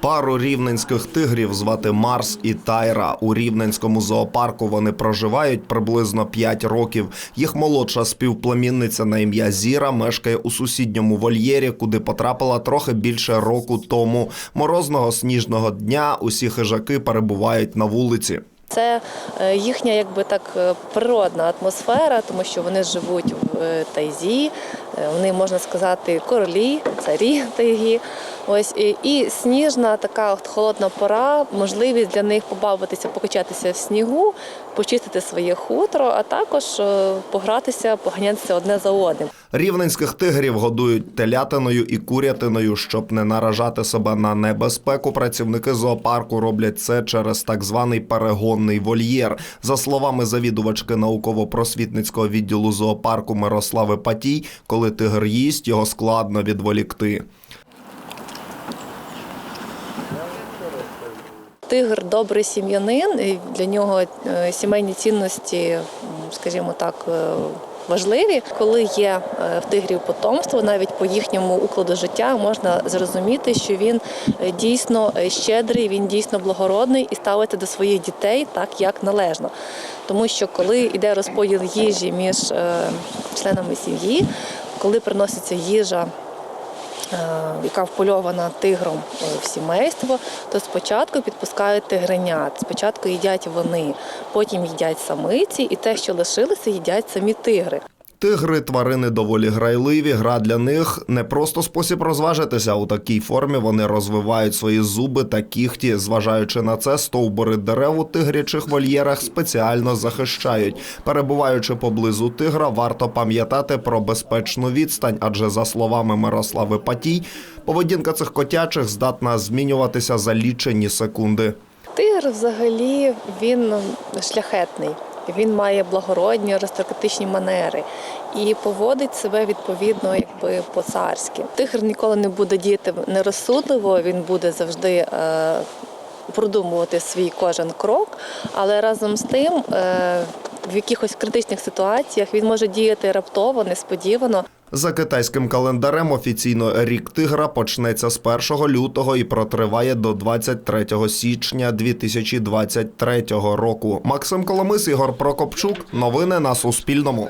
Пару рівненських тигрів звати Марс і Тайра. У рівненському зоопарку вони проживають приблизно 5 років. Їх молодша співплемінниця на ім'я Зіра мешкає у сусідньому вольєрі, куди потрапила трохи більше року тому. Морозного сніжного дня усі хижаки перебувають на вулиці. Це е, їхня якби так е, природна атмосфера, тому що вони живуть тайзі, е, вони можна сказати королі, царі тайги. Ось і, і сніжна така от холодна пора, можливість для них побавитися, покачатися в снігу, почистити своє хутро, а також е, погратися, поганятися одне за одним. Рівненських тигрів годують телятиною і курятиною, щоб не наражати себе на небезпеку. Працівники зоопарку роблять це через так званий перегонний вольєр. За словами завідувачки науково-просвітницького відділу зоопарку Мирослави Патій, коли тигр їсть, його складно відволікти. Тигр добрий сім'янин, і для нього е, сімейні цінності, скажімо так, е, важливі. Коли є е, в тигрів потомство, навіть по їхньому укладу життя можна зрозуміти, що він дійсно щедрий, він дійсно благородний і ставиться до своїх дітей так, як належно. Тому що коли йде розподіл їжі між е, членами сім'ї, коли приноситься їжа е, яка впольована тигром е, в сімейство, то спочатку підпускають тигренят. Спочатку їдять вони, потім їдять самиці, і те, що лишилося, їдять самі тигри. Тигри тварини доволі грайливі. Гра для них не просто спосіб розважитися. У такій формі вони розвивають свої зуби та кіхті. Зважаючи на це, стовбури дерев у тигрячих вольєрах спеціально захищають. Перебуваючи поблизу тигра, варто пам'ятати про безпечну відстань, адже за словами Мирослави Патій, поведінка цих котячих здатна змінюватися за лічені секунди. Тигр взагалі він шляхетний. Він має благородні аристократичні манери і поводить себе відповідно, якби по-царськи. Тигр ніколи не буде діяти нерозсудливо, він буде завжди е, продумувати свій кожен крок, але разом з тим е, в якихось критичних ситуаціях він може діяти раптово, несподівано. За китайським календарем офіційно рік тигра почнеться з 1 лютого і протриває до 23 січня 2023 року. Максим Коломис, Ігор Прокопчук. Новини на Суспільному.